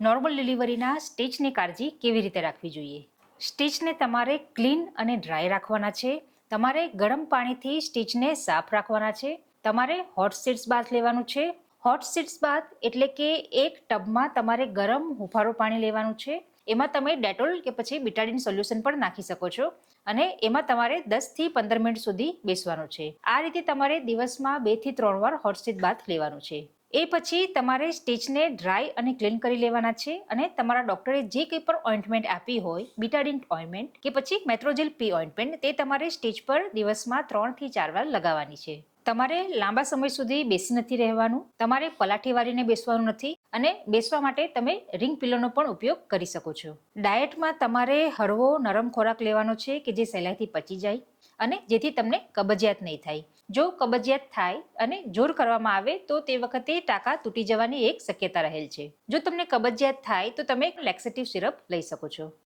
Normal ડિલિવરીના સ્ટીચની કાળજી કેવી રીતે રાખવી જોઈએ? સ્ટીચને તમારે ક્લીન અને ડ્રાય રાખવાના છે. તમારે ગરમ પાણીથી સ્ટિચને સાફ રાખવાના છે. તમારે હોટ સીટ્સ બાથ લેવાનું છે. હોટ સીટ્સ બાથ એટલે કે એક ટબમાં તમારે ગરમ હુફારો પાણી લેવાનું છે. એમાં તમે ડેટોલ કે પછી બિટાડિન સોલ્યુશન પણ નાખી શકો છો અને એમાં તમારે દસથી પંદર મિનિટ સુધી બેસવાનું છે. આ રીતે તમારે દિવસમાં બેથી ત્રણ વાર હોટ સીટ બાથ લેવાનું છે. એ પછી તમારે સ્ટીચને ડ્રાય અને ક્લીન કરી લેવાના છે અને તમારા ડૉક્ટરે જે કંઈ પણ ઓઇન્ટમેન્ટ આપી હોય, બીટાડિન ઓઇન્ટમેન્ટ કે પછી મેટ્રોજેલ પી ઓઇન્ટમેન્ટ, તે તમારે સ્ટીચ પર દિવસમાં ત્રણથી ચાર વાર લગાવવાની છે. તમારે લાંબા સમય સુધી બેસી નથી રહેવાનું, તમારે પલાઠી વાળીને બેસવાનું નથી અને બેસવા માટે તમે રિંગ પિલોનો પણ ઉપયોગ કરી શકો છો. ડાયટમાં તમારે હળવો નરમ ખોરાક લેવાનો છે કે જે સહેલાઈથી પચી જાય અને જેથી તમને કબજિયાત નહીં થાય. જો કબજિયાત થાય અને જોર કરવામાં આવે તો તે વખતે ટાંકા તૂટી જવાની એક શક્યતા રહેલ છે. જો તમને કબજિયાત થાય તો તમે લેક્સેટિવ સિરપ લઈ શકો છો.